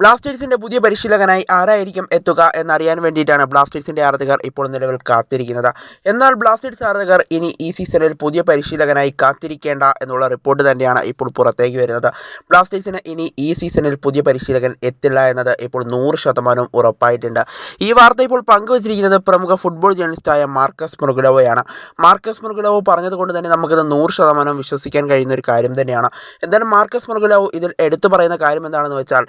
ബ്ലാസ്റ്റേഴ്സിന്റെ പുതിയ പരിശീലകനായി ആരായിരിക്കും എത്തുക എന്നറിയാൻ വേണ്ടിയിട്ടാണ് ബ്ലാസ്റ്റേഴ്സിന്റെ ആരാധകർ ഇപ്പോൾ നിലവിൽ കാത്തിരിക്കുന്നത്. എന്നാൽ ബ്ലാസ്റ്റേഴ്സ് ആരാധകർ ഇനി ഈ സീസണിൽ പുതിയ പരിശീലകനായി കാത്തിരിക്കേണ്ട എന്നുള്ള റിപ്പോർട്ട് തന്നെയാണ് ഇപ്പോൾ പുറത്തേക്ക് വരുന്നത്. ബ്ലാസ്റ്റേഴ്സിന് ഇനി ഈ സീസണിൽ പുതിയ പരിശീലകൻ എത്തില്ല എന്നത് ഇപ്പോൾ നൂറ് ശതമാനവും ഉറപ്പായിട്ടുണ്ട്. ഈ വാർത്ത ഇപ്പോൾ പങ്കുവച്ചിരിക്കുന്നത് പ്രമുഖ ഫുട്ബോൾ ജേർണലിസ്റ്റായ മാർക്കസ് മുർഗുലോവയാണ് മാർക്കസ് മുർഗുലോവ് പറഞ്ഞതുകൊണ്ട് തന്നെ നമുക്കിത് നൂറ് ശതമാനം വിശ്വസിക്കാൻ കഴിയുന്ന ഒരു കാര്യം തന്നെയാണ്. എന്തായാലും മാർക്കസ് മുർഗുലോവ് ഇതിൽ എടുത്തു പറയുന്ന കാര്യം എന്താണെന്ന് വെച്ചാൽ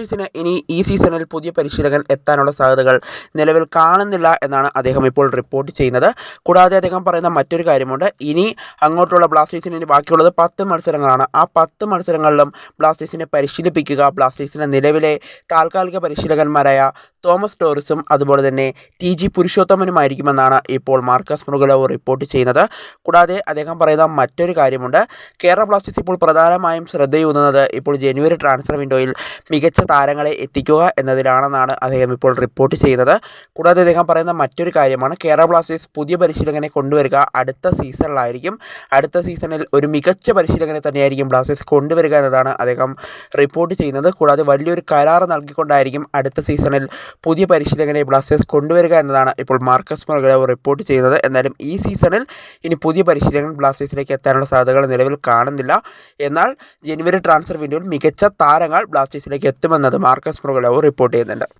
ബ്ലാസ്റ്റേഴ്സിന് ഇനി ഈ സീസണിൽ പുതിയ പരിശീലകൻ എത്താനുള്ള സാധ്യതകൾ നിലവിൽ കാണുന്നില്ല എന്നാണ് അദ്ദേഹം ഇപ്പോൾ റിപ്പോർട്ട് ചെയ്യുന്നത്. കൂടാതെ അദ്ദേഹം പറയുന്ന മറ്റൊരു കാര്യമുണ്ട്. ഇനി അങ്ങോട്ടുള്ള ബ്ലാസ്റ്റേഴ്സിന് ഇനി ബാക്കിയുള്ളത് പത്ത് മത്സരങ്ങളാണ്. ആ പത്ത് മത്സരങ്ങളിലും ബ്ലാസ്റ്റേഴ്സിനെ പരിശീലിപ്പിക്കുക ബ്ലാസ്റ്റേഴ്സിന്റെ നിലവിലെ താൽക്കാലിക പരിശീലകന്മാരായ തോമസ് ടോറിസും അതുപോലെ തന്നെ ടി ജി പുരുഷോത്തമനുമായിരിക്കുമെന്നാണ് ഇപ്പോൾ മാർക്കസ് മൃഗലവ് റിപ്പോർട്ട് ചെയ്യുന്നത്. കൂടാതെ അദ്ദേഹം പറയുന്ന മറ്റൊരു കാര്യമുണ്ട്. കേരള ബ്ലാസ്റ്റേഴ്സ് ഇപ്പോൾ പ്രധാനമായും ശ്രദ്ധയൂന്നുന്നത് ഇപ്പോൾ ജനുവരി ട്രാൻസ്ഫർ വിൻഡോയിൽ മികച്ച താരങ്ങളെ എത്തിക്കുക എന്നതിലാണെന്നാണ് അദ്ദേഹം ഇപ്പോൾ റിപ്പോർട്ട് ചെയ്യുന്നത്. കൂടാതെ അദ്ദേഹം പറയുന്ന മറ്റൊരു കാര്യമാണ് കേരള ബ്ലാസ്റ്റേഴ്സ് പുതിയ പരിശീലകനെ കൊണ്ടുവരിക അടുത്ത സീസണിലായിരിക്കും അടുത്ത സീസണിൽ ഒരു മികച്ച പരിശീലകനെ തന്നെയായിരിക്കും ബ്ലാസ്റ്റേഴ്സ് കൊണ്ടുവരിക എന്നതാണ് അദ്ദേഹം റിപ്പോർട്ട് ചെയ്യുന്നത്. കൂടാതെ വലിയൊരു കരാർ നൽകിക്കൊണ്ടായിരിക്കും അടുത്ത സീസണിൽ പുതിയ പരിശീലകനെ ബ്ലാസ്റ്റേഴ്സ് കൊണ്ടുവരിക എന്നതാണ് ഇപ്പോൾ മാർക്കസ് മൊർഗലവ് റിപ്പോർട്ട് ചെയ്യുന്നത്. എന്നാലും ഈ സീസണിൽ ഇനി പുതിയ പരിശീലകൻ ബ്ലാസ്റ്റേഴ്സിലേക്ക് എത്താനുള്ള സാധ്യതകൾ നിലവിൽ കാണുന്നില്ല. എന്നാൽ ജനുവരി ട്രാൻസ്ഫർ വിൻഡോയിൽ മികച്ച താരങ്ങൾ ബ്ലാസ്റ്റേഴ്സിലേക്ക് എത്തുമെന്നത് മാർക്കസ് മൊർഗലവ് റിപ്പോർട്ട് ചെയ്യുന്നുണ്ട്.